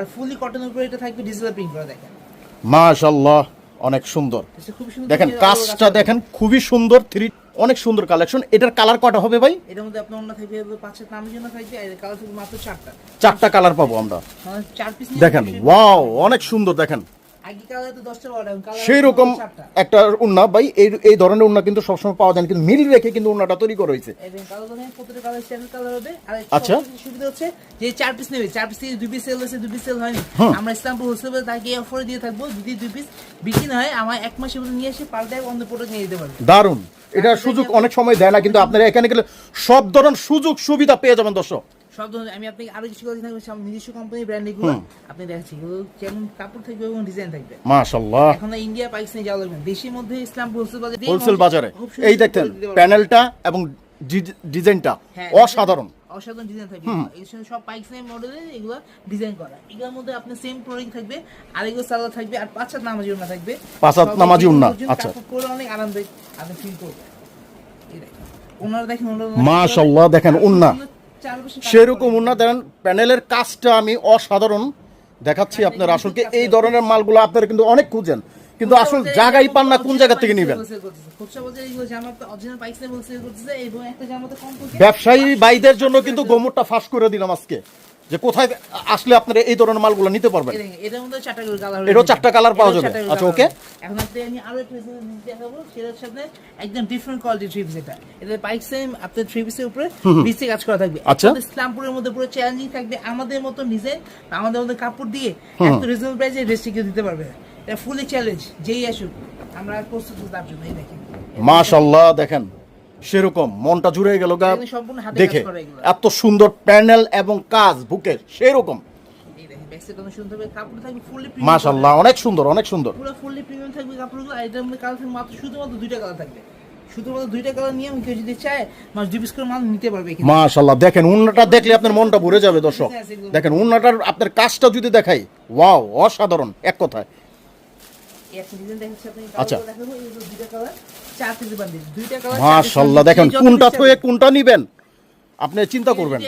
আর ফুলি কটনের উপরে এটা থাকবে ডিজিটাল প্রিন্ট করা দেখেন। মাশাআল্লাহ অনেক সুন্দর। দেখেন কাজটা দেখেন খুবই সুন্দর থ্রি অনেক সুন্দর কালেকশন এটার কালার কটা হবে ভাই? এটার মধ্যে আপনার অন্য থাকবে পাঁচটা নামের জন্য থাকবে আর কালার থাকবে মাত্র চারটা। চারটা কালার পাবো আমরা। মানে চার পিস দেখেন ওয়াও অনেক সুন্দর দেখেন। সেই রকম একটা উন্না ভাই এই এই ধরনের উন্না কিন্তু সবসময় পাওয়া যায় না কিন্তু মিল রেখে কিন্তু উন্নাটা তৈরি করা হয়েছে। আচ্ছা। সুবিধা হচ্ছে যে চার পিস নেবে চার পিস দুই পিস সেল হয়েছে দুই পিস সেল হয়নি। আমরা ইসলামপুর তাকে অফারে দিয়ে থাকব যদি দুই পিস বিক্রি না হয় আমার এক মাসের মধ্যে নিয়ে এসে পাল্টায় অন্য প্রোডাক্ট নিয়ে দিতে পারবে। দারুণ এটা সুযোগ অনেক সময় দেয় না কিন্তু আপনারা এখানে গেলে সব ধরনের সুযোগ সুবিধা পেয়ে যাবেন দর্শক। সব ধরনের আমি আপনাকে আরও কিছু কথা থাকবে সব নিজস্ব কোম্পানি ব্র্যান্ড এগুলো আপনি দেখাচ্ছি এগুলো যেমন কাপড় থাকবে এবং ডিজাইন থাকবে। এখন ইন্ডিয়া পাকিস্তানে যাওয়া লাগবে দেশের মধ্যে ইসলাম হোলসেল বাজারে হোলসেল বাজারে। এই পারবে। প্যানেলটা এবং ডিজাইনটা হ্যাঁ, অসাধারণ। অসাধারণ ডিজাইন থাকবে। সব পাকিস্তানি মডেলের এগুলো ডিজাইন করা। এগুলোর মধ্যে আপনার সেম প্রোডাক্ট থাকবে আর এগুলো সালোয়ার থাকবে আর পাঁচ হাত নামাজি উন্না থাকবে। পাঁচ হাত নামাজি উন্না, আচ্ছা। পরে অনেক আরামদায়ক আপনি ফিল করবেন। দেখেন ওনারা দেখেন ওনারা মাশাআল্লাহ, দেখেন উন্না। সেরকম। উন্না দেখেন প্যানেলের কাজটা আমি অসাধারণ দেখাচ্ছি আপনার আসলকে। এই ধরনের মালগুলো আপনারা কিন্তু অনেক খুঁজেন। কিন্তু আসল জায়গাই পান না কোন জায়গা থেকে নেবেন? ব্যবসায়ী ভাইদের জন্য কিন্তু গোমরটা ফাঁস করে দিলাম আজকে। যে কোথায় আসলে আপনারা এই ধরনের মালগুলো নিতে পারবেন? এটার মধ্যে চারটা কালার এটাও চারটা colour পাওয়া যাবে। আচ্ছা, okay? এখন আপনি আমি আরও একটা জিনিস দেখাবো সেটার সাথে একদম ডিফারেন্ট কোয়ালিটি থ্রি পিস এটা। সেম আপনার থ্রি পিসের উপরে বিসে কাজ করা থাকবে। আচ্ছা। ইসলামপুরের মধ্যে পুরো চ্যালেঞ্জিং থাকবে আমাদের মতো ডিজাইন আমাদের মধ্যে কাপড় দিয়ে এত রিজনেবল প্রাইসে ড্রেসটি কেউ দিতে পারবে। এটা ফুলি চ্যালেঞ্জ যেই আসুক আমরা প্রস্তুত তার জন্য এই দেখেন। মাশাল্লাহ দেখেন। সেরকম মনটা জুড়ে গেল গা। দেখে। এত সুন্দর প্যানেল এবং কাজ বুকের সেরকম। অনেক সুন্দর মাশাল্লাহ অনেক সুন্দর অনেক সুন্দর। পুরো ফুললি প্রিমিয়াম থাকবে কাপড়গুলো আর কালার থাকবে মাত্র শুধুমাত্র দুইটা কালার থাকবে। শুধুমাত্র দুইটা কালার নিয়ে কেউ যদি চায় মাস দুই পিস করে মাল নিতে পারবে মাশাল্লাহ দেখেন উন্নাটা দেখলে আপনার মনটা ভরে যাবে দর্শক। দেখেন উন্নাটার আপনার কাজটা যদি দেখাই ওয়াও অসাধারণ এক কথায়। আচ্ছা। দেখাবো এই দুইটা কালার মাশাল্লাহ দেখেন কোনটা থয়ে কোনটা নিবেন? আপনি চিন্তা করবেন।